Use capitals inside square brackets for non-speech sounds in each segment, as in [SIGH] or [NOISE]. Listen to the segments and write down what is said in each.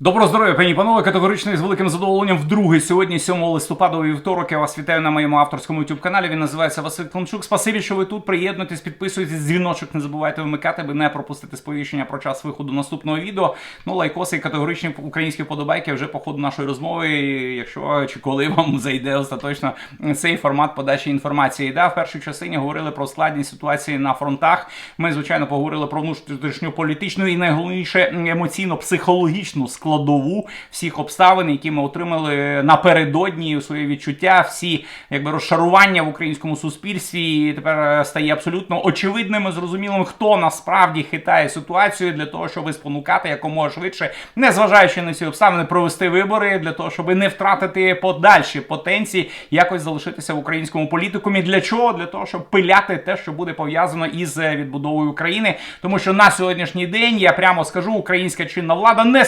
Доброго здоров'я, пані і панове, категорично і з великим задоволенням вдруге сьогодні, 7 листопада вівторок. Я вас вітаю на моєму авторському youtube каналі. Він називається Василь Климчук. Спасибі, що ви тут. Приєднуйтесь, підписуйтесь, дзвіночок не забувайте вимикати, аби не пропустити сповіщення про час виходу наступного відео. Ну, лайкоси і категоричні українські вподобайки вже по ходу нашої розмови. Якщо чи коли вам зайде остаточно цей формат подачі інформації. Да, в першій частині говорили про складність ситуації на фронтах. Ми, звичайно, поговорили про внутрішню і найголовніше емоційно-психологічну складову всіх обставин, які ми отримали напередодні своє відчуття, всі якби розшарування в українському суспільстві. І тепер е, стає абсолютно очевидним і зрозумілим, хто насправді хитає ситуацію для того, щоб спонукати якомога швидше, незважаючи на ці обставини, провести вибори для того, щоб не втратити подальші потенції, якось залишитися в українському політикумі. Для чого? Для того, щоб пиляти те, що буде пов'язано із е, відбудовою України, тому що на сьогоднішній день я прямо скажу, українська чинна влада не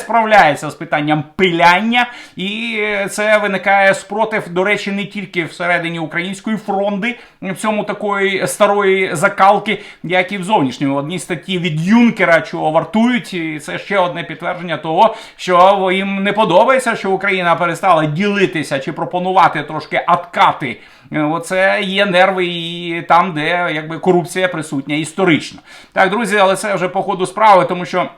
справляється з питанням пиляння, і це виникає спротив, до речі, не тільки всередині української фронти в цьому такої старої закалки, як і в зовнішньому. Одні статті від Юнкера, чого вартують, і це ще одне підтвердження того, що їм не подобається, що Україна перестала ділитися чи пропонувати трошки откати. Оце є нерви і там, де якби корупція присутня історично. Так, друзі, але це вже по ходу справи, тому що.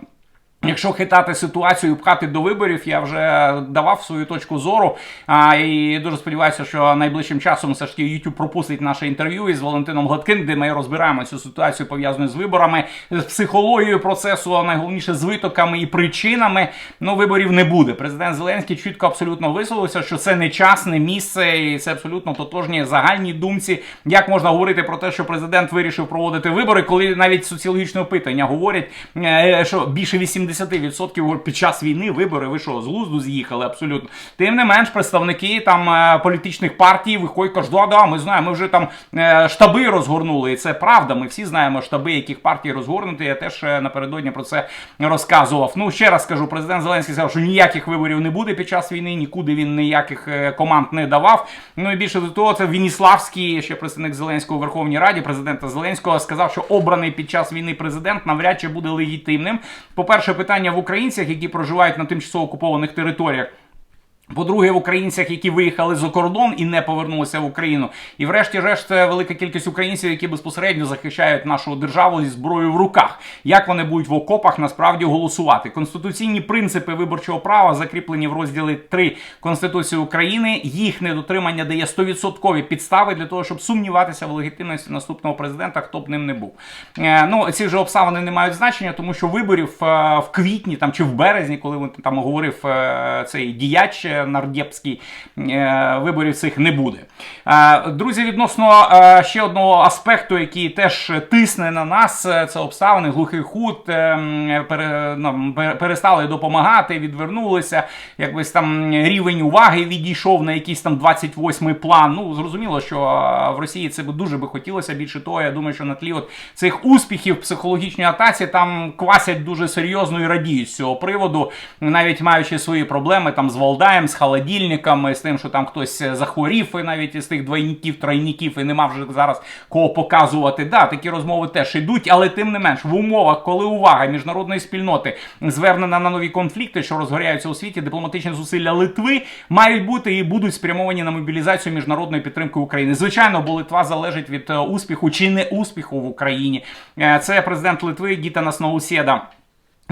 Якщо хитати ситуацію, пхати до виборів, я вже давав свою точку зору. А, І дуже сподіваюся, що найближчим часом все ж таки YouTube пропустить наше інтерв'ю із Валентином Гладким, де ми розбираємо цю ситуацію пов'язану з виборами, з психологією процесу, а найголовніше з витоками і причинами. Ну, виборів не буде. Президент Зеленський чітко абсолютно висловився, що це не час, не місце, і це абсолютно тотожні загальні думці. Як можна говорити про те, що президент вирішив проводити вибори, коли навіть соціологічне опитання говорять, е, що більше 80 70% під час війни вибори ви що, з глузду з'їхали абсолютно. Тим не менш, представники там е, політичних партій виходять, кажуть, да, да, ми знаємо, ми вже там е, штаби розгорнули. І це правда. Ми всі знаємо штаби, яких партій розгорнути. Я теж е, напередодні про це розказував. Ну ще раз скажу, президент Зеленський сказав, що ніяких виборів не буде під час війни, нікуди він ніяких команд не давав. Ну і більше до того, це Вініславський, ще представник Зеленського у Верховній Раді, президента Зеленського, сказав, що обраний під час війни президент навряд чи буде легітимним. По перше, питання в українцях, які проживають на тимчасово окупованих територіях. По-друге, в українцях, які виїхали за кордон і не повернулися в Україну, і врешті-решт велика кількість українців, які безпосередньо захищають нашу державу зі зброєю в руках. Як вони будуть в окопах насправді голосувати? Конституційні принципи виборчого права закріплені в розділі 3 Конституції України. Їх недотримання дає 100% підстави для того, щоб сумніватися в легітимності наступного президента, хто б ним не був. Е, ну ці ж обставини не мають значення, тому що виборів е, в квітні там чи в березні, коли він там говорив е, цей діяч нардєпський е, виборів цих не буде. Е, друзі, відносно е, ще одного аспекту, який теж тисне на нас, це обставини глухий худ, ну, перестали допомагати, відвернулися. Якось там рівень уваги відійшов на якийсь там 28-й план. Ну, зрозуміло, що в Росії це дуже би хотілося. Більше того, я думаю, що на тлі от цих успіхів психологічної атаці там квасять дуже серйозно і радіють з цього приводу, навіть маючи свої проблеми там з Валдаєм з холодильниками, з тим, що там хтось захворів, і навіть із тих двойників, тройників, і нема вже зараз кого показувати. Да, такі розмови теж йдуть, але тим не менш, в умовах, коли увага міжнародної спільноти звернена на нові конфлікти, що розгоряються у світі, дипломатичні зусилля Литви мають бути і будуть спрямовані на мобілізацію міжнародної підтримки України. Звичайно, бо Литва залежить від е, успіху чи не успіху в Україні. Е, це президент Литви Гітанас Наусєда.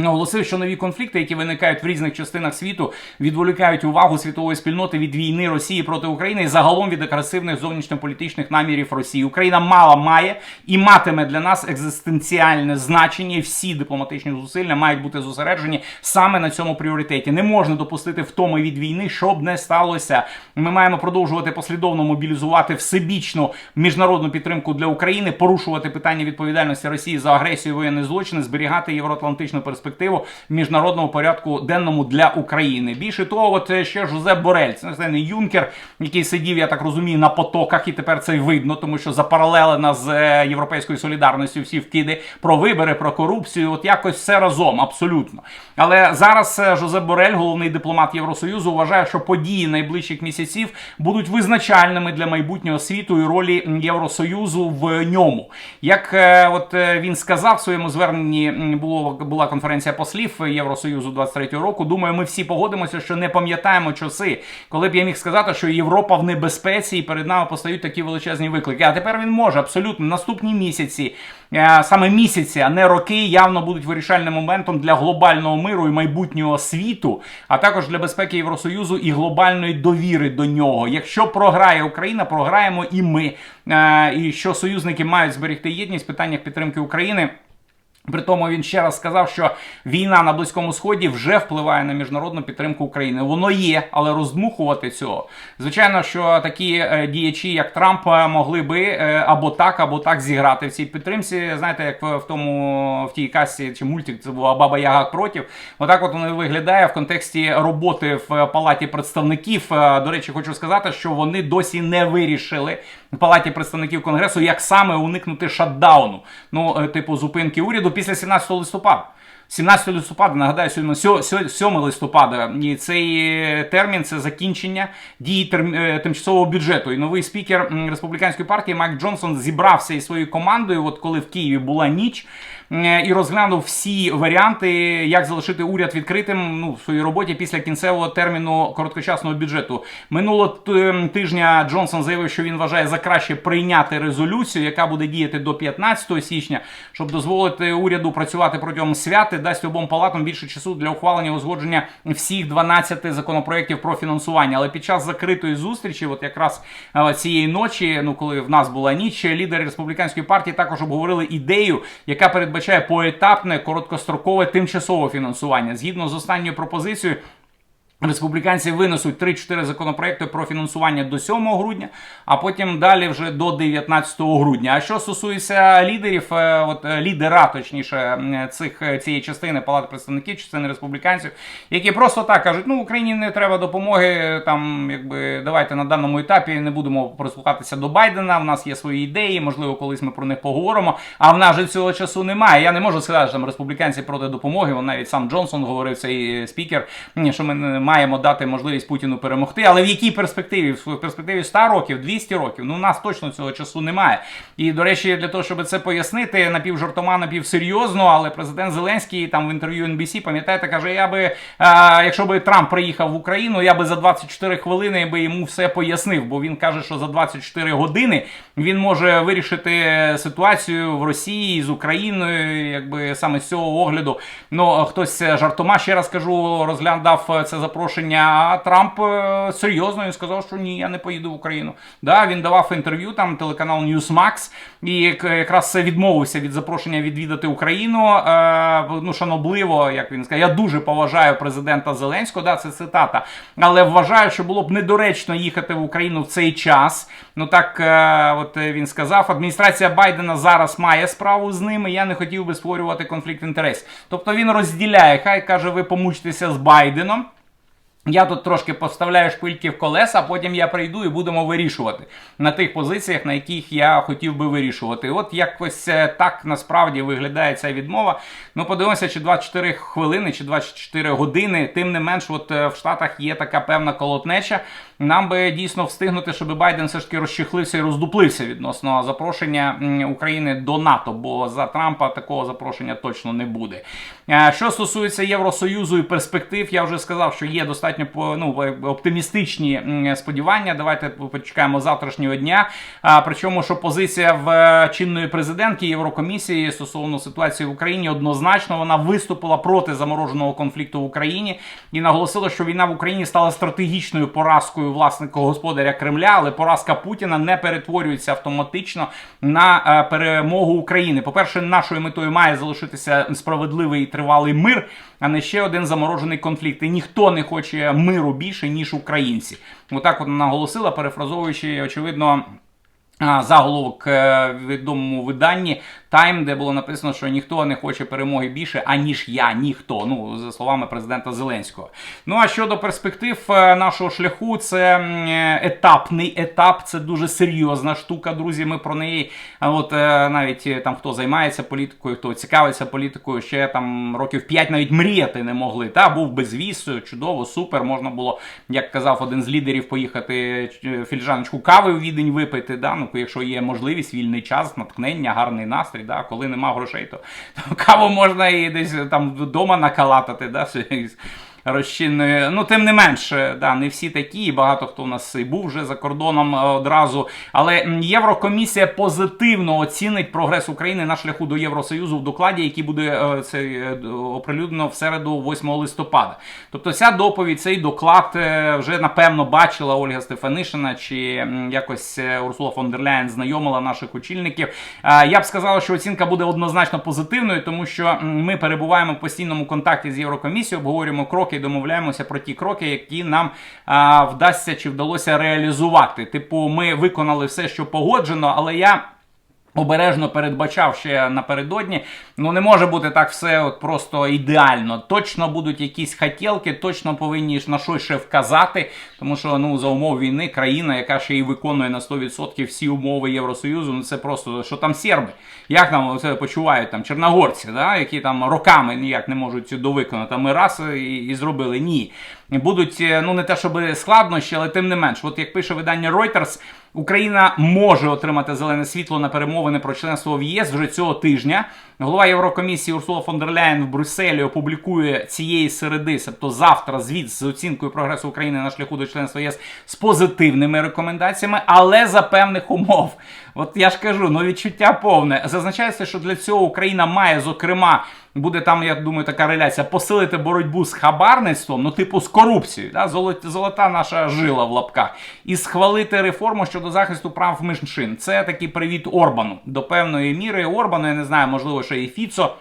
Оголосив, що нові конфлікти, які виникають в різних частинах світу, відволікають увагу світової спільноти від війни Росії проти України і загалом від агресивних зовнішньополітичних намірів Росії. Україна мала має і матиме для нас екзистенціальне значення. Всі дипломатичні зусилля мають бути зосереджені саме на цьому пріоритеті. Не можна допустити втоми від війни, щоб не сталося. Ми маємо продовжувати послідовно мобілізувати всебічну міжнародну підтримку для України, порушувати питання відповідальності Росії за агресію і воєнні злочини, зберігати євроатлантичну перспективу перспективу міжнародному порядку денному для України. Більше того, от е, ще Жозеп Борель, це не Юнкер, який сидів, я так розумію, на потоках, і тепер це видно, тому що запаралелена з е, європейською солідарністю всі вкиди про вибори, про корупцію. От якось все разом, абсолютно. Але зараз е, Жозеп Борель, головний дипломат Євросоюзу, вважає, що події найближчих місяців будуть визначальними для майбутнього світу і ролі Євросоюзу в ньому. Як от він сказав в своєму зверненні, було була конференція конференція послів Євросоюзу 23-го року. Думаю, ми всі погодимося, що не пам'ятаємо часи, коли б я міг сказати, що Європа в небезпеці і перед нами постають такі величезні виклики. А тепер він може абсолютно наступні місяці, е, саме місяці, а не роки, явно будуть вирішальним моментом для глобального миру і майбутнього світу, а також для безпеки Євросоюзу і глобальної довіри до нього. Якщо програє Україна, програємо і ми. Е, І що союзники мають зберегти єдність в питаннях підтримки України. При тому він ще раз сказав, що війна на близькому сході вже впливає на міжнародну підтримку України. Воно є, але роздмухувати цього. Звичайно, що такі е, діячі, як Трамп, е, могли би е, або так, або так зіграти в цій підтримці. Знаєте, як в, тому в тій касі чи мультик це була Баба Яга проти. Отак, от воно виглядає в контексті роботи в палаті представників. До речі, хочу сказати, що вони досі не вирішили палаті представників конгресу, як саме уникнути шатдауну. Ну, е, типу, зупинки уряду після 17 листопада. 17 листопада, нагадаю, сьогодні сьо- сьо- 7 листопада, і цей е, термін це закінчення дії е, тимчасового бюджету. І новий спікер республіканської партії Майк Джонсон зібрався із своєю командою, от коли в Києві була ніч, і розглянув всі варіанти, як залишити уряд відкритим ну, в своїй роботі після кінцевого терміну короткочасного бюджету. Минулого тижня Джонсон заявив, що він вважає за краще прийняти резолюцію, яка буде діяти до 15 січня, щоб дозволити уряду працювати протягом свята, дасть обом палатам більше часу для ухвалення узгодження всіх 12 законопроєктів про фінансування. Але під час закритої зустрічі, от якраз е, цієї ночі, ну коли в нас була ніч, лідери республіканської партії також обговорили ідею, яка передбачає поетапне короткострокове тимчасове фінансування. Згідно з останньою пропозицією. Республіканці винесуть 3-4 законопроекти про фінансування до 7 грудня, а потім далі вже до 19 грудня. А що стосується лідерів, е, от е, лідера, точніше, цих е, цієї частини палати представників, частини республіканців, які просто так кажуть: ну Україні не треба допомоги. Там якби давайте на даному етапі не будемо прислухатися до Байдена. В нас є свої ідеї, можливо, колись ми про них поговоримо. А в нас же цього часу немає. Я не можу сказати, що там республіканці проти допомоги. Вон навіть сам Джонсон говорив цей спікер, що ми не маємо дати можливість Путіну перемогти. Але в якій перспективі? В перспективі 100 років, 200 років. Ну у нас точно цього часу немає. І до речі, для того, щоб це пояснити, напівжартома, напівсерйозно, але президент Зеленський там в інтерв'ю NBC, пам'ятаєте, каже: я би, е, якщо би Трамп приїхав в Україну, я би за 24 хвилини би йому все пояснив, бо він каже, що за 24 години він може вирішити ситуацію в Росії з Україною, якби саме з цього огляду. Ну хтось жартома ще раз кажу, розглядав це запрошення. Трамп е, серйозно він сказав, що ні, я не поїду в Україну. Да, він давав інтерв'ю там телеканал Newsmax і якраз відмовився від запрошення відвідати Україну. Е, ну шанобливо, як він сказав. Я дуже поважаю президента Зеленського. Да, це цитата, але вважаю, що було б недоречно їхати в Україну в цей час. Ну так, е, от він сказав, адміністрація Байдена зараз має справу з ними. Я не хотів би створювати конфлікт інтересів. Тобто він розділяє, хай каже, ви помучтеся з Байденом. Я тут трошки поставляю шпильки в колеса, потім я прийду і будемо вирішувати на тих позиціях, на яких я хотів би вирішувати. От якось е, так насправді виглядає ця відмова. Ну, подивимося, чи 24 хвилини, чи 24 години. Тим не менш, от е, в Штатах є така певна колотнеча. Нам би дійсно встигнути, щоб Байден все ж таки розчехлився і роздуплився відносно запрошення України до НАТО, бо за Трампа такого запрошення точно не буде. Е, Що стосується Євросоюзу і перспектив, я вже сказав, що є достатньо ну, е, оптимістичні сподівання. Давайте почекаємо завтрашнього дня. Причому, що позиція в е, чинної президентки Єврокомісії стосовно ситуації в Україні однозначно вона виступила проти замороженого конфлікту в Україні і наголосила, що війна в Україні стала стратегічною поразкою власника господаря Кремля, але поразка Путіна не перетворюється автоматично на е, перемогу України. По-перше, нашою метою має залишитися справедливий і тривалий мир, а не ще один заморожений конфлікт. І ніхто не хоче миру більше ніж українці. Отак от наголосила, перефразовуючи очевидно. Заголовок е, відомому виданні Time, де було написано, що ніхто не хоче перемоги більше, аніж я, ніхто. Ну, за словами президента Зеленського. Ну а щодо перспектив е, нашого шляху, це е, етапний етап, це дуже серйозна штука, друзі. Ми про неї, от навіть там хто займається політикою, хто цікавиться політикою, ще там років 5 навіть мріяти не могли. Та був безвіз, чудово, супер. Можна було, як казав один з лідерів, поїхати фільжаночку кави в відень випити. Да? Ну, ранку, якщо є можливість, вільний час, натхнення, гарний настрій. Да? Коли нема грошей, то, то каву можна і десь там вдома накалатати. Да? [LAUGHS] розчинною. Ну, тим не менше, да, не всі такі, і багато хто у нас і був вже за кордоном е, одразу. Але Єврокомісія позитивно оцінить прогрес України на шляху до Євросоюзу в докладі, який буде е, це е, оприлюднено в середу, 8 листопада. Тобто, ця доповідь, цей доклад вже напевно бачила Ольга Стефанишина чи якось Урсула фон дер Ляєн знайомила наших очільників. Я б сказала, що оцінка буде однозначно позитивною, тому що ми перебуваємо в постійному контакті з Єврокомісією, обговорюємо кроки і домовляємося про ті кроки, які нам а, вдасться чи вдалося реалізувати. Типу, ми виконали все, що погоджено, але я. Обережно передбачав ще напередодні. Ну не може бути так все от просто ідеально. Точно будуть якісь хотілки, точно повинні на щось ще вказати. Тому що ну за умов війни країна, яка ще й виконує на 100% всі умови Євросоюзу, ну це просто що там серби. Як там це почувають там чорногорці, да, які там роками ніяк не можуть довиконати. А Ми раз і, і зробили ні. Будуть ну не те, щоб складнощі, але тим не менш, от як пише видання Reuters, Україна може отримати зелене світло на перемовини про членство в ЄС вже цього тижня. Голова Єврокомісії Урсула фон дер Ляєн в Брюсселі опублікує цієї середи, тобто завтра, звіт з оцінкою прогресу України на шляху до членства ЄС з позитивними рекомендаціями, але за певних умов. От я ж кажу, ну відчуття повне. Зазначається, що для цього Україна має, зокрема, буде там, я думаю, така реляція, посилити боротьбу з хабарництвом, ну, типу, з корупцією, да? золота, наша жила в лапках, і схвалити реформу щодо захисту прав меншин. Це такий привіт Орбану. До певної міри Орбану, я не знаю, можливо, ще і Фіцо.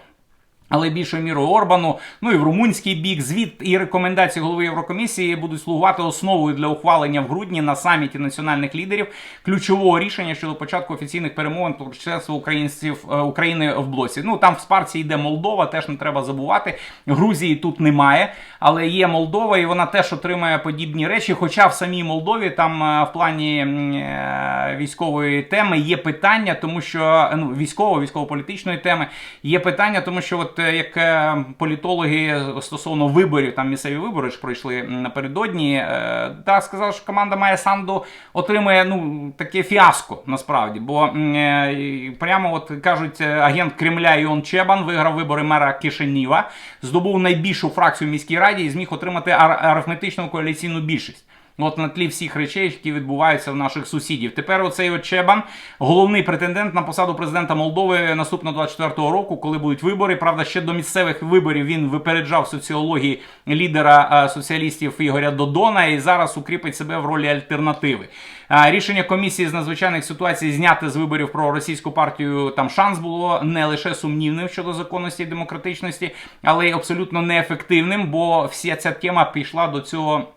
Але більшою мірою Орбану, ну і в румунський бік, звіт і рекомендації голови Єврокомісії будуть слугувати основою для ухвалення в грудні на саміті національних лідерів ключового рішення щодо початку офіційних перемовин про членство українців е, України в блоці. Ну там в спарці йде Молдова, теж не треба забувати. Грузії тут немає, але є Молдова, і вона теж отримає подібні речі. Хоча в самій Молдові там е, в плані е, військової теми є питання, тому що ну військово, військово-політичної теми є питання, тому що от як е, політологи стосовно виборів, там місцеві вибори ж пройшли напередодні, е, та сказав, що команда Майя Санду отримує ну таке фіаско насправді. Бо е, прямо от кажуть, агент Кремля Іон Чебан виграв вибори мера Кишиніва, здобув найбільшу фракцію в міській раді і зміг отримати арифметичну коаліційну більшість. От на тлі всіх речей, які відбуваються в наших сусідів. Тепер оцей от Чебан, головний претендент на посаду президента Молдови наступного 24-го року, коли будуть вибори. Правда, ще до місцевих виборів він випереджав соціології лідера соціалістів Ігоря Додона і зараз укріпить себе в ролі альтернативи. Рішення комісії з надзвичайних ситуацій зняти з виборів про російську партію там шанс було не лише сумнівним щодо законності і демократичності, але й абсолютно неефективним, бо вся ця тема пішла до цього.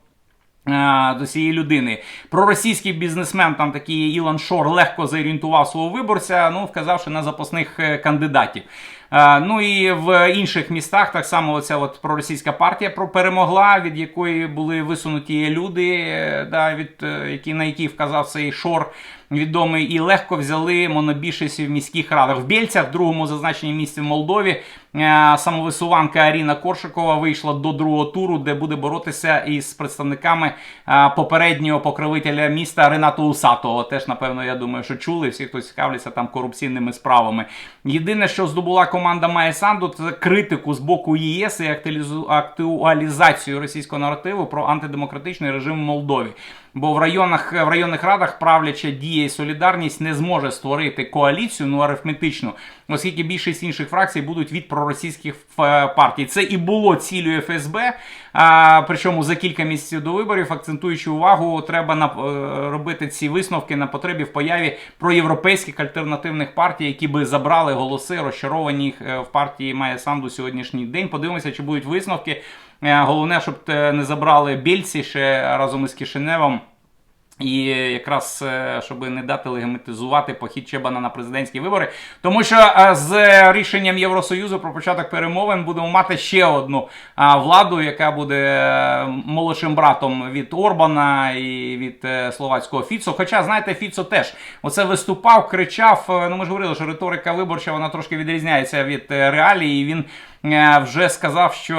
До цієї людини проросійський бізнесмен, там такий Ілон Шор, легко зорієнтував свого виборця, ну вказавши на запасних е, кандидатів. Ну і в інших містах так само оця от проросійська партія перемогла, від якої були висунуті люди, е, да, від е, які на які вказав цей шор відомий, і легко взяли монобільшості в міських радах. В Бєльцях, другому зазначенні місці в Молдові, е, самовисуванка Аріна Коршикова вийшла до другого туру, де буде боротися із представниками попереднього покровителя міста Ренату Усатого. Теж, напевно, я думаю, що чули всі, хто цікавляться там корупційними справами. Єдине, що здобула команда Має Санду, це критику з боку ЄС і актуалізацію російського наративу про антидемократичний режим в Молдові. Бо в районах в районних радах правляча дія і солідарність не зможе створити коаліцію, ну арифметичну, оскільки більшість інших фракцій будуть від проросійських партій. Це і було цілею ФСБ. А, Причому за кілька місяців до виборів, акцентуючи увагу, треба на е, робити ці висновки на потребі в появі проєвропейських альтернативних партій, які би забрали голоси, розчаровані е, в партії Має Санду сьогоднішній день. Подивимося, чи будуть висновки. Е, головне, щоб не забрали більці ще разом із Кишиневом. І якраз е, щоб не дати легімітизувати похід Чебана на президентські вибори, тому що е, з рішенням Євросоюзу про початок перемовин будемо мати ще одну владу, яка буде молодшим братом від Орбана і від словацького Фіцо. Хоча, знаєте, Фіцо теж оце виступав, кричав. Ну ми ж говорили, що риторика виборча вона трошки відрізняється від реалії. Він е, вже сказав, що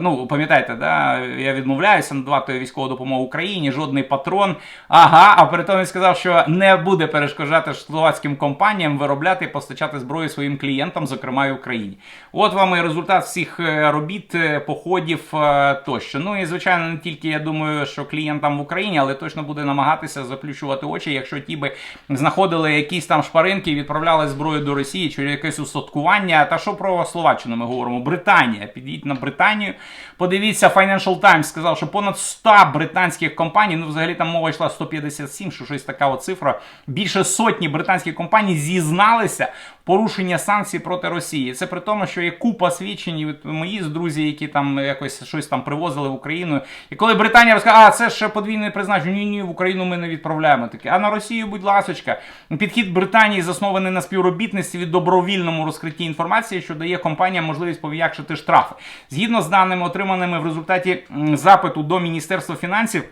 ну пам'ятаєте, да, я відмовляюся надавати військову допомогу Україні, жодний патрон. Ага, а перед тим він сказав, що не буде перешкоджати словацьким компаніям виробляти і постачати зброю своїм клієнтам, зокрема і Україні. От вам і результат всіх е, робіт, е, походів е, тощо. Ну і звичайно, не тільки я думаю, що клієнтам в Україні, але точно буде намагатися заплющувати очі, якщо ті би знаходили якісь там шпаринки і відправляли зброю до Росії чи якесь устаткування. Та що про Словаччину ми говоримо? Британія. Підійдіть на Британію. Подивіться, Financial Times сказав, що понад 100 британських компаній, ну взагалі там мова йшла 157, що щось така цифра. Більше сотні британських компаній зізналися порушення санкцій проти Росії. Це при тому, що є купа свідчень від мої друзі, які там якось щось там привозили в Україну. І коли Британія розказала, а це ще подвійне призначення, ні, ні, в Україну ми не відправляємо таке. А на Росію, будь ласочка, підхід Британії заснований на співробітництві від добровільному розкритті інформації, що дає компаніям можливість пом'якшити штрафи. Згідно з даними, отриманими в результаті запиту до Міністерства фінансів.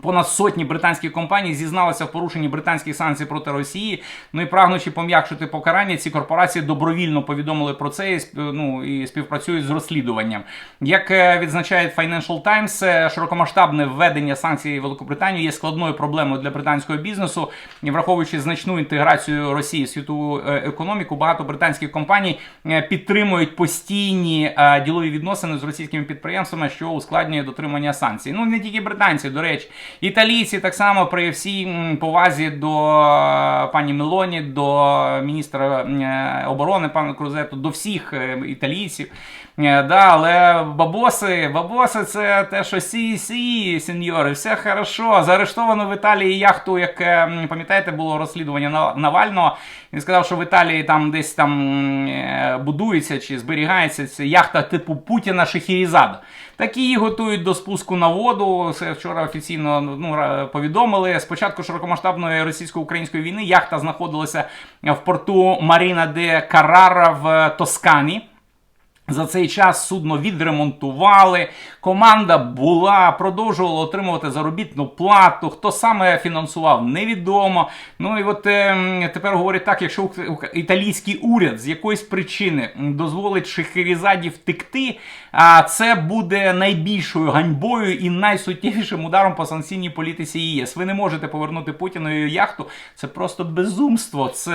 Понад сотні британських компаній зізналися в порушенні британських санкцій проти Росії. Ну і прагнучи пом'якшити покарання, ці корпорації добровільно повідомили про це і сп- ну, і співпрацюють з розслідуванням. Як е, відзначає Financial Times, е, широкомасштабне введення санкцій Великобританії є складною проблемою для британського бізнесу. І враховуючи значну інтеграцію Росії в світову е, економіку, багато британських компаній е, підтримують постійні е, ділові відносини з російськими підприємствами, що ускладнює дотримання санкцій. Ну не тільки британці, до речі. Італійці так само при всій повазі до е, пані Мелоні, до міністра е, оборони пана Крузету, до всіх е, італійців. Да, але бабоси, бабоси це те, що сі, сі, сеньори, все хорошо. Заарештовано в Італії яхту, як пам'ятаєте, було розслідування Навального. Він сказав, що в Італії там десь там будується чи зберігається ця яхта типу Путіна Шехерізада. Так її готують до спуску на воду. Це вчора офіційно ну, повідомили. Спочатку широкомасштабної російсько-української війни яхта знаходилася в порту Маріна де Карара в Тоскані. За цей час судно відремонтували. Команда була, продовжувала отримувати заробітну плату. Хто саме фінансував, невідомо. Ну і от е, тепер говорять так: якщо італійський уряд з якоїсь причини дозволить Шехерізаді втекти, а це буде найбільшою ганьбою і найсуттєвішим ударом по санкційній політиці ЄС. Ви не можете повернути Путіну яхту. Це просто безумство. Це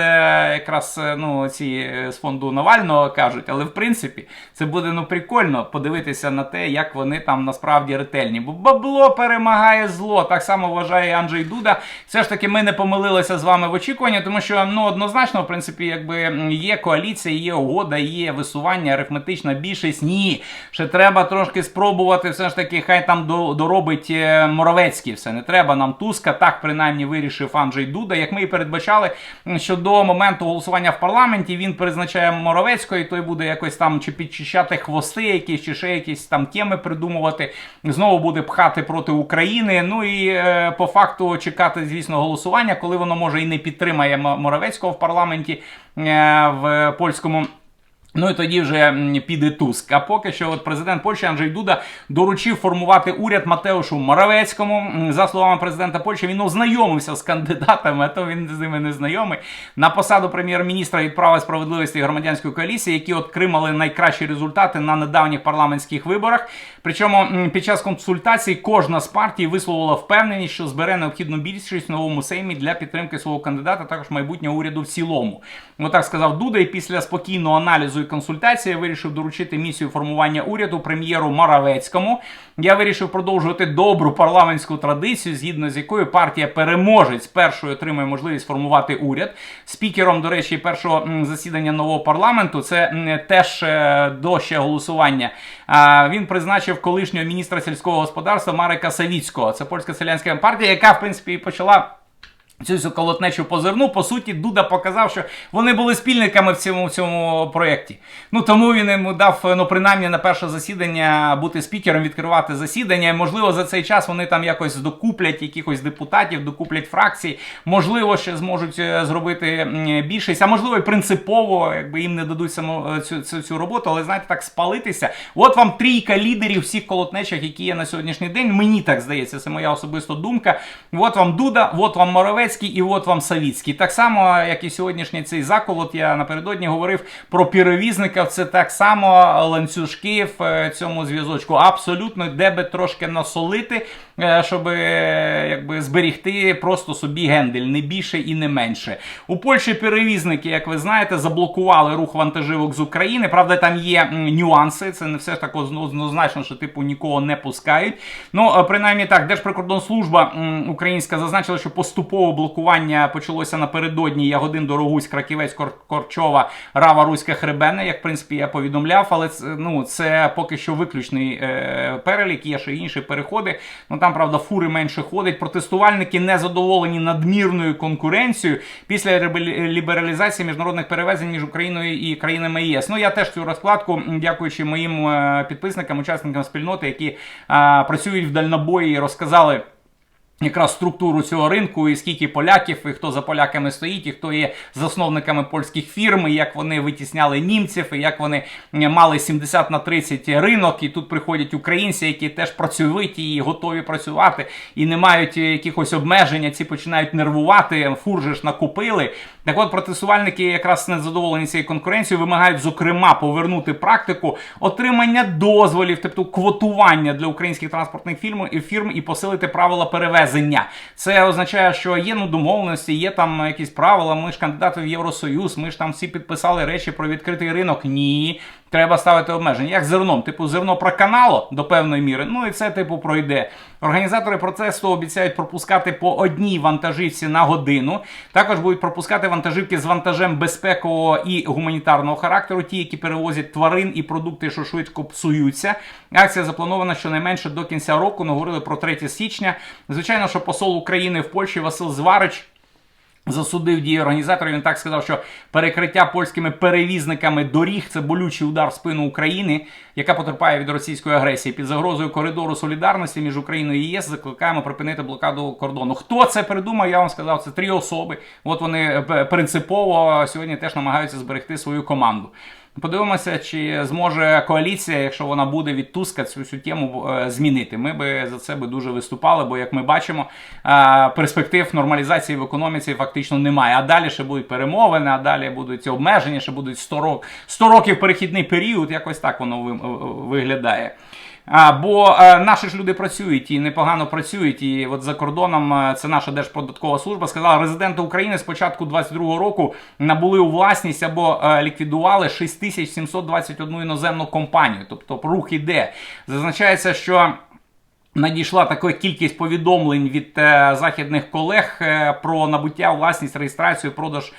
якраз е, ну ці е, з фонду Навального кажуть, але в принципі це буде ну прикольно подивитися на те, як вони там насправді ретельні. Бо бабло перемагає зло. Так само вважає Анджей Дуда. Все ж таки, ми не помилилися з вами в очікуванні, тому що ну однозначно, в принципі, якби є коаліція, є угода, є висування, арифметична більшість. Ні, ще треба трошки спробувати. Все ж таки, хай там до- доробить е, Моровецький. Все не треба нам Туска. Так принаймні вирішив Анджей Дуда. Як ми і передбачали, що до моменту голосування в парламенті він призначає Моровецького, і той буде якось там чи підчищати хвости, якісь чи ще якісь там теми придумувати. Знову буде пхати проти України. Ну і е, по факту чекати, звісно, голосування, коли воно може і не підтримає Моравецького в парламенті е, в польському. Ну і тоді вже піде Туск. А поки що от президент Польщі Анджей Дуда доручив формувати уряд Матеушу Моравецькому. За словами президента Польщі, він ознайомився з кандидатами, а то він з ними не знайомий. На посаду прем'єр-міністра від права справедливості громадянської коаліції, які отримали найкращі результати на недавніх парламентських виборах. Причому під час консультацій кожна з партій висловила впевненість, що збере необхідну більшість в новому сеймі для підтримки свого кандидата, також майбутнього уряду в цілому. Отак сказав Дуда, і після спокійного аналізу консультації я вирішив доручити місію формування уряду прем'єру Моравецькому. Я вирішив продовжувати добру парламентську традицію, згідно з якою партія переможець першою отримує можливість формувати уряд. Спікером, до речі, першого засідання нового парламенту це теж е, до голосування. Він призначив колишнього міністра сільського господарства Марика Савіцького. Це польська селянська партія, яка в принципі почала. Цю колотнечу по зерну, по суті, Дуда показав, що вони були спільниками в цьому в цьому проєкті. Ну тому він йому дав ну принаймні на перше засідання бути спікером, відкривати засідання. Можливо, за цей час вони там якось докуплять якихось депутатів, докуплять фракції. Можливо, ще зможуть е, зробити більшість, а можливо, і принципово, якби їм не дадуть саму е, цю, цю, цю роботу, але знаєте, так спалитися. От вам трійка лідерів всіх колотнечах, які є на сьогоднішній день. Мені так здається, це моя особиста думка. От вам Дуда, от вам Моровець. Краківецький, і от вам Савіцький. Так само, як і сьогоднішній цей заколот, я напередодні говорив про перевізників. Це так само ланцюжки в е, цьому зв'язочку. Абсолютно, де би трошки насолити, е, щоб е, якби зберігти просто собі гендель, не більше і не менше. У Польщі перевізники, як ви знаєте, заблокували рух вантажівок з України. Правда, там є нюанси. Це не все ж так однозначно, що типу нікого не пускають. Ну, принаймні так, Держприкордонслужба українська зазначила, що поступове блокування почалося напередодні Ягодин Дорогусь, Краківець, Кор- Корчова, Рава, Руська Хребене, як в принципі я повідомляв, але це, ну, це поки що виключний е, перелік, є ще інші переходи. Ну там, правда, фури менше ходять. Протестувальники не задоволені надмірною конкуренцією після лібералізації міжнародних перевезень між Україною і країнами ЄС. Ну я теж цю розкладку, дякуючи моїм е, підписникам, учасникам спільноти, які е, працюють в дальнобої, розказали. Якраз структуру цього ринку, і скільки поляків, і хто за поляками стоїть, і хто є засновниками польських фірм, і як вони витісняли німців, і як вони мали 70 на 30 ринок, і тут приходять українці, які теж працьовиті і готові працювати, і не мають е, якихось обмежень, ці починають нервувати, фур же ж накупили. Так от протестувальники якраз незадоволені цією конкуренцією, вимагають, зокрема, повернути практику отримання дозволів, тобто квотування для українських транспортних фірм і посилити правила перевезення. Це означає, що є ну домовленості, є там якісь правила. Ми ж кандидати в Євросоюз, ми ж там всі підписали речі про відкритий ринок. Ні. Треба ставити обмеження. Як зерном, типу зерно проканало до певної міри. Ну і це типу пройде. Організатори процесу обіцяють пропускати по одній вантажівці на годину. Також будуть пропускати вантажівки з вантажем безпекового і гуманітарного характеру, ті, які перевозять тварин і продукти, що швидко псуються. Акція запланована щонайменше до кінця року. Ну, говорили про 3 січня. Звичайно, що посол України в Польщі Василь Зварич. Засудив дії організаторів. Він так сказав, що перекриття польськими перевізниками доріг це болючий удар в спину України, яка потерпає від російської агресії. Під загрозою коридору солідарності між Україною і ЄС закликаємо припинити блокаду кордону. Хто це придумав? Я вам сказав, це три особи. От вони е, принципово сьогодні теж намагаються зберегти свою команду. Подивимося, чи зможе коаліція, якщо вона буде від Туска цю всю тему е, змінити. Ми би за це би дуже виступали, бо як ми бачимо, е, перспектив нормалізації в економіці фактично немає. А далі ще будуть перемовини, а далі будуть обмеження, ще будуть 100 років 100 років перехідний період. Якось так воно виглядає. А, бо е, наші ж люди працюють і непогано працюють. І от за кордоном е, це наша Держподаткова служба сказала, резиденти України з початку 22 року набули у власність або е, ліквідували 6721 іноземну компанію. Тобто рух іде. Зазначається, що. Надійшла така кількість повідомлень від е, західних колег е, про набуття власність реєстрацію, продаж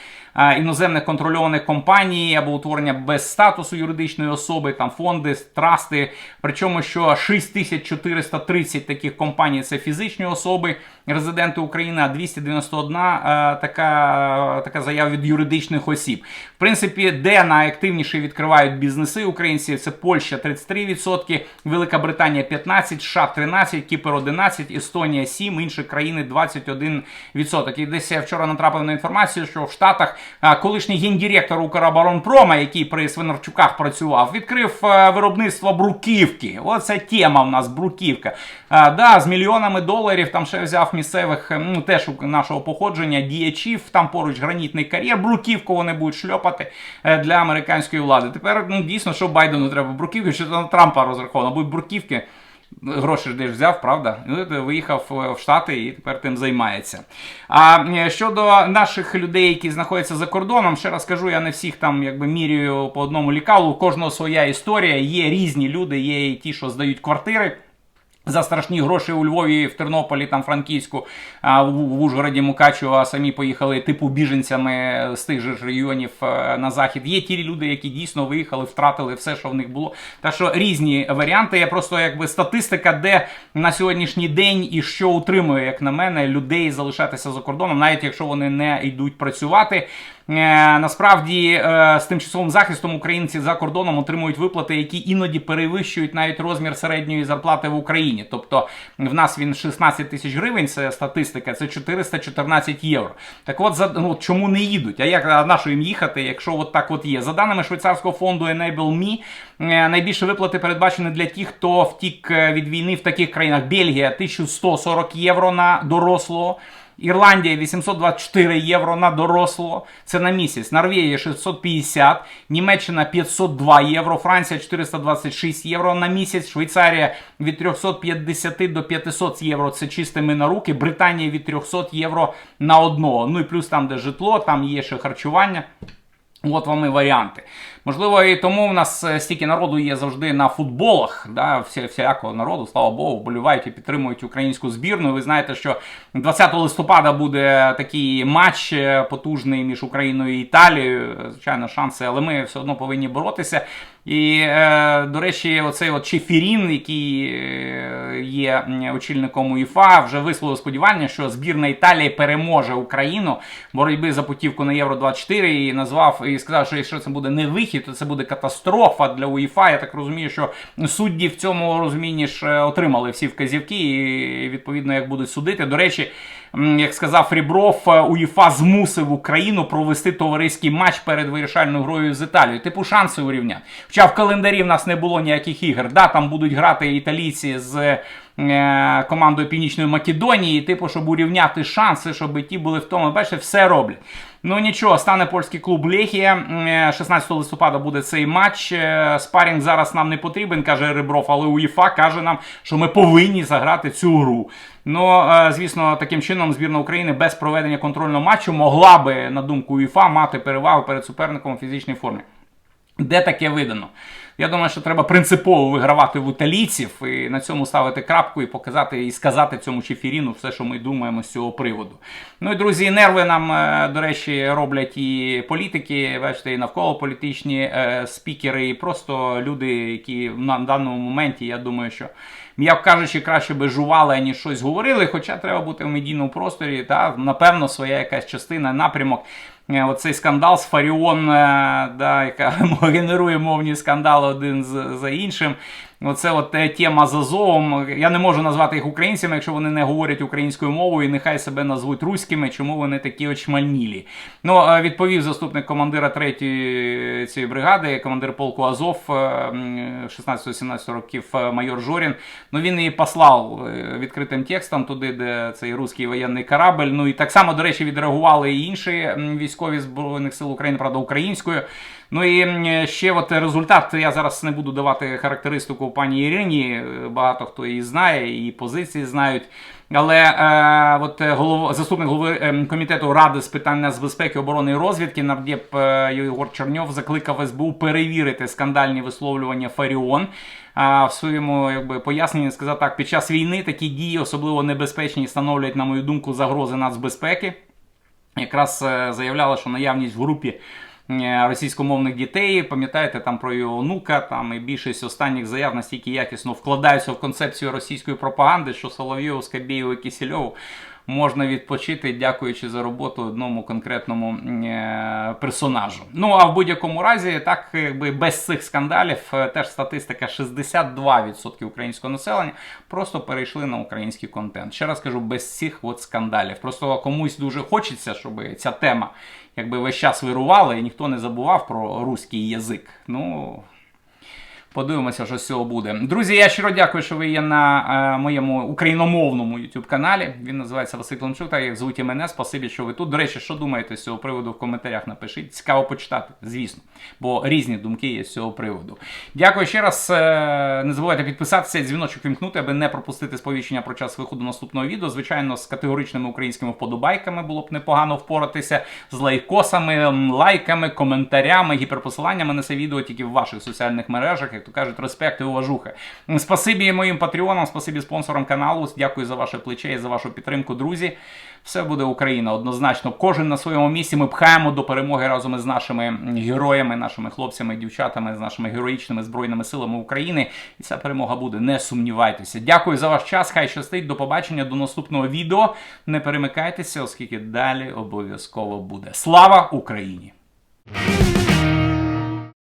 іноземних контрольованих компаній або утворення без статусу юридичної особи, там фонди, трасти. Причому що 6430 таких компаній це фізичні особи, резиденти України, а 291 е, така, така заява від юридичних осіб. В принципі, де найактивніше відкривають бізнеси українці, це Польща 33%, Велика Британія 15%, США 13%, Кіпр 11%, Естонія 7%, інші країни 21%. І десь я вчора натрапив на інформацію, що в Штатах колишній гендиректор Укроборонпрома, який при Свинарчуках працював, відкрив виробництво бруківки. Оце тема в нас бруківка. Да, з мільйонами доларів там ще взяв місцевих, ем, ну теж нашого походження, діячів, там поруч гранітний кар'єр, бруківку вони будуть шльопати е, для американської влади. Тепер ну дійсно, що Байдену треба бруківки, що на Трампа розраховано, будуть бруківки. Гроші ж десь взяв, правда? Ну, виїхав е, в Штати і тепер тим займається. А е, щодо наших людей, які знаходяться за кордоном, ще раз кажу, я не всіх там якби міряю по одному лікалу. У кожного своя історія. Є різні люди, є і ті, що здають квартири. За страшні гроші у Львові, в Тернополі, там Франківську, а в, Ужгороді, Мукачево, самі поїхали типу біженцями з тих же ж регіонів е, на захід. Є ті люди, які дійсно виїхали, втратили все, що в них було. Так що різні варіанти. Я просто якби статистика, де на сьогоднішній день і що утримує, як на мене, людей залишатися за кордоном, навіть якщо вони не йдуть працювати. Е, Насправді е, з тимчасовим захистом українці за кордоном отримують виплати, які іноді перевищують навіть розмір середньої зарплати в Україні. Тобто в нас він 16 тисяч гривень, це статистика, це 414 євро. Так от за ну, чому не їдуть? А як на що їм їхати, якщо от так от є? За даними швейцарського фонду Enable Me, е, найбільше виплати передбачені для тих, хто втік від війни в таких країнах: Бельгія 1140 євро на дорослого. Ірландія 824 євро на дорослого. Це на місяць. Норвегія 650, Німеччина 502 євро, Франція 426 євро на місяць, Швейцарія від 350 до 500 євро. Це чистими на руки. Британія від 300 євро на одного. Ну і плюс там, де житло, там є ще харчування. От вам і варіанти. Можливо, і тому в нас е, стільки народу є завжди на футболах. Да, всі, всякого народу, слава Богу, вболівають і підтримують українську збірну. Ви знаєте, що 20 листопада буде такий матч е, потужний між Україною і Італією. Звичайно, шанси, але ми все одно повинні боротися. І, е, до речі, оцей от Чефірін, який є очільником УЄФА, вже висловив сподівання, що збірна Італії переможе Україну в боротьбі за путівку на Євро 24 і назвав і сказав, що якщо це буде не вихід, то це буде катастрофа для УЄФА. Я так розумію, що судді в цьому розумінні ж е, отримали всі вказівки, і відповідно як будуть судити. До речі. Як сказав Рібров, е, УЄФА змусив Україну провести товариський матч перед вирішальною грою з Італією. Типу шанси урівняти. Хоча в календарі в нас не було ніяких ігор. Да, там будуть грати італійці з е, командою Північної Македонії, типу, щоб урівняти шанси, щоб ті були в тому. Бачите, все роблять. Ну нічого, стане польський клуб Лехія. 16 листопада буде цей матч. Е, Спарінг зараз нам не потрібен, каже Ребров, але УЄФА каже нам, що ми повинні заграти цю гру. Ну, е, звісно, таким чином збірна України без проведення контрольного матчу могла би, на думку УЄФА, мати перевагу перед суперником у фізичній формі. Де таке видано? Я думаю, що треба принципово вигравати в італійців і на цьому ставити крапку і показати і сказати цьому Чефіріну все, що ми думаємо з цього приводу. Ну і друзі, нерви нам, е, до речі, роблять і політики, бачите, і навколо політичні е, спікери, і просто люди, які на даному моменті, я думаю, що. М'яко кажучи, краще би жували, аніж щось говорили, хоча треба бути в медійному просторі, та напевно своя якась частина, напрямок. Е, Оцей скандал з Фаріон, е, да, яка [LAUGHS] генерує мовні скандали один за іншим. Оце от е, тема з Азовом. Я не можу назвати їх українцями, якщо вони не говорять українською мовою, і нехай себе назвуть руськими, чому вони такі очмальнілі. Ну, е, відповів заступник командира 3-ї цієї бригади, командир полку Азов е, 16-17 років е, майор Жорін. Ну він і послав е, відкритим текстом туди, де цей руський воєнний корабль. Ну і так само, до речі, відреагували і інші військові збройних сил України, правда, українською. Ну і ще от результат. Я зараз не буду давати характеристику пані Ірині. е, Багато хто її знає, її позиції знають. Але е, от е, голов... заступник голови е, комітету ради з питань нацбезпеки, оборони і розвідки нардеп е, Єгор Черньов закликав СБУ перевірити скандальні висловлювання Фаріон. А в своєму якби поясненні сказав так: під час війни такі дії особливо небезпечні становлять, на мою думку, загрози нацбезпеки якраз е, заявляла, що наявність в групі російськомовних дітей, пам'ятаєте там про його онука, там і більшість останніх заяв настільки якісно вкладаються в концепцію російської пропаганди, що Соловйову, Скабєєву і Кисельову можна відпочити, дякуючи за роботу одному конкретному е, персонажу. Ну а в будь-якому разі, так якби без цих скандалів, е, теж статистика 62% українського населення просто перейшли на український контент. Ще раз кажу, без цих от скандалів. Просто комусь дуже хочеться, щоб ця тема якби весь час вирувала і ніхто не забував про руський язик. Ну. Подивимося, що з цього буде. Друзі, я щиро дякую, що ви є на е, моєму україномовному youtube каналі. Він називається Василь Клончук, так як звуть і мене. Спасибі, що ви тут. До речі, що думаєте з цього приводу в коментарях напишіть. Цікаво почитати, звісно, бо різні думки є з цього приводу. Дякую ще раз. Е, не забувайте підписатися, дзвіночок вімкнути, аби не пропустити сповіщення про час виходу наступного відео. Звичайно, з категоричними українськими вподобайками було б непогано впоратися, з лайкосами, лайками, коментарями, гіперпосиланнями на це відео тільки в ваших соціальних мережах, то кажуть, респект і уважуха. Спасибі моїм патреонам, спасибі спонсорам каналу. Дякую за ваше плече і за вашу підтримку, друзі. Все буде Україна однозначно. Кожен на своєму місці ми пхаємо до перемоги разом із нашими героями, нашими хлопцями, дівчатами, з нашими героїчними збройними силами України. І ця перемога буде. Не сумнівайтеся. Дякую за ваш час. Хай щастить. До побачення, до наступного відео. Не перемикайтеся, оскільки далі обов'язково буде. Слава Україні!